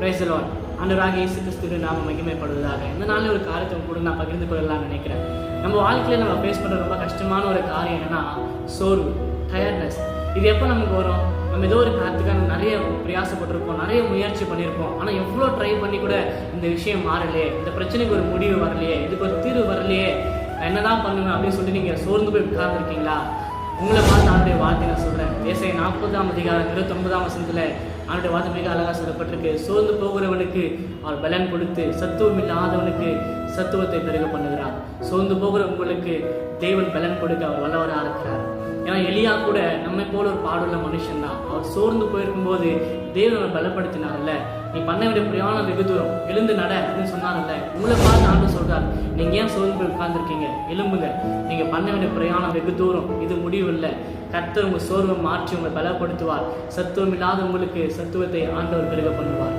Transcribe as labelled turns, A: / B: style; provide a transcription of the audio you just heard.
A: பிரைசலான் ஆண்டவராக இயேசு கிறிஸ்துவின் நாம மகிமைப்படுவதாக. இந்த நாளில் ஒரு காரியத்தை கூட நான் பகிர்ந்து கொள்ளலாம்னு நினைக்கிறேன். நம்ம வாழ்க்கையில நம்ம ஃபேஸ் பண்ணுற ரொம்ப கஷ்டமான ஒரு காரியம் என்னன்னா சோர்வு டயர்ட்னஸ் இது எப்போ நமக்கு வரும்? நம்ம ஏதோ ஒரு காரியத்துக்காக நிறைய பிரயாசப்பட்டிருப்போம் நிறைய முயற்சி பண்ணியிருப்போம் ஆனால் எவ்வளோ ட்ரை பண்ணி கூட இந்த விஷயம் மாறலையே இந்த பிரச்சனைக்கு ஒரு முடிவு வரலையே இதுக்கு ஒரு தீர்வு வரலையே என்னதான் பண்ணணும் அப்படின்னு சொல்லிட்டு நீங்கள் சோர்ந்து போய் உட்கார்ந்துருக்கீங்களா? உங்களை பார்த்து ஆண்டுடைய வார்த்தை நான் சொல்கிறேன் தேசிய நாற்பதாம் அதிகாரம் இருபத்தொன்பதாம் வசனத்தில் ஆண்டுடைய வார்த்தை மிக அழகாக சொல்லப்பட்டிருக்கு. சோர்ந்து போகிறவனுக்கு அவர் பலன் கொடுத்து சத்துவம் இல்லாதவனுக்கு சத்துவத்தை பெருக பண்ணுகிறார் சோர்ந்து போகிற உங்களுக்கு தேவன் பலன் கொடுக்க அவர் வல்லவராக இருக்கிறார் ஏன்னா எலியா கூட நம்மை போல ஒரு பாடுள்ள மனுஷன் தான் அவர் சோர்ந்து போயிருக்கும்போது போது அவரை பலப்படுத்தினார்ல. நீ பண்ண வேண்டிய பிரயாணம் வெகு தூரம் எழுந்து நட அப்படின்னு சொன்னார்ல. உங்களை பார்த்து ஆண்டு சொல்றார் நீங்க ஏன் சோர்ந்து போய் உட்கார்ந்துருக்கீங்க? எலும்புங்க நீங்க பண்ண வேண்டிய பிரயாணம் வெகு தூரம். இது முடிவு இல்லை. கர்த்தர் உங்க சோர்வை மாற்றி உங்களை பலப்படுத்துவார். சத்துவம் இல்லாத உங்களுக்கு சத்துவத்தை ஆண்டவர் பெருக பண்ணுவார்.